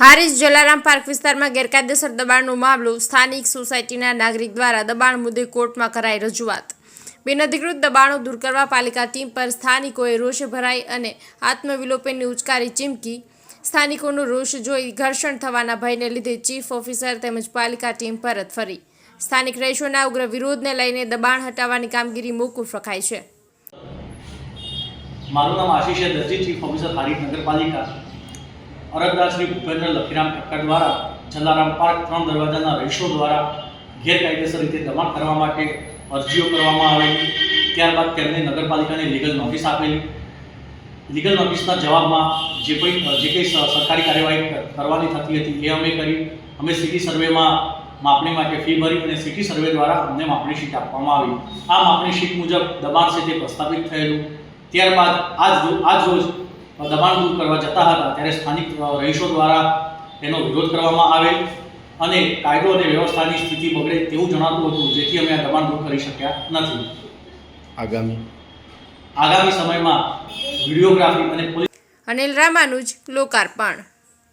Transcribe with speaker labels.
Speaker 1: Harij Jalaram park વિસ્તારમાં ગેરકાયદેસર દબાણનો મામલો સ્થાનિક સોસાયટીના નાગરિક દ્વારા દબાણ મુદ્દે કોર્ટમાં કરાઈ રજૂઆત. બિનઅધિકૃત દબાણો દૂર કરવા પાલિકા ટીમ પર સ્થાનિકોએ રોષે ભરાઈ અને આત્મવિલોપનની ઉચકારી ચીમકી સ્થાનિકોનો રોષ જોઈ ઘર્ષણ થવાના ભયને લીધે ચીફ ઓફિસર તેમજ પાલિકા ટીમ પરત ફરી. સ્થાનિક રહીશોના ઉગ્ર વિરોધને લઈને દબાણ હટાવવાની કામગીરી મોકૂફ રખાઈ છે.
Speaker 2: મારું નામ આશીષ દરજી, ચીફ ઓફિસર હારીજ નગરપાલિકા. અરજદાર શ્રી ભૂપેન્દ્ર લખીરામ ઠક્કર દ્વારા, જલારામ પાર્ક ત્રણ દરવાજાના રહીશો દ્વારા ગેરકાયદેસર રીતે દબાણ કરવા માટે અરજીઓ કરવામાં આવેલી. ત્યારબાદ તેમને નગરપાલિકાને લીગલ નોટિસ આપેલી. લીગલ નોટિસના જવાબમાં જે કોઈ, જે કંઈ સરકારી કાર્યવાહી કરવાની થતી હતી એ અમે કરી. અમે સિટી સર્વેમાં માપણી માટે ફી ભરી અને સિટી સર્વે દ્વારા અમને માપણી શીટ આપવામાં આવી. આ માપણી શીટ મુજબ દબાણ છે તે પ્રસ્થાપિત થયેલું. ત્યારબાદ આજ આજ રોજ દબાણ દૂર કરવા જતા હતા ત્યારે સ્થાનિક રહીશો દ્વારા તેનો વિરોધ કરવામાં આવેલ અને કાયદો અને વ્યવસ્થાની સ્થિતિ બગડે તેવું જણાતું હતું જેથી અમે આ દબાણ દૂર કરી શક્યા નથી.
Speaker 3: આગામી?
Speaker 2: આગામી સમયમાં વિડીયોગ્રાફી અને પોલીસ
Speaker 1: અનિલ રામાનુજ લોકાર્પણ.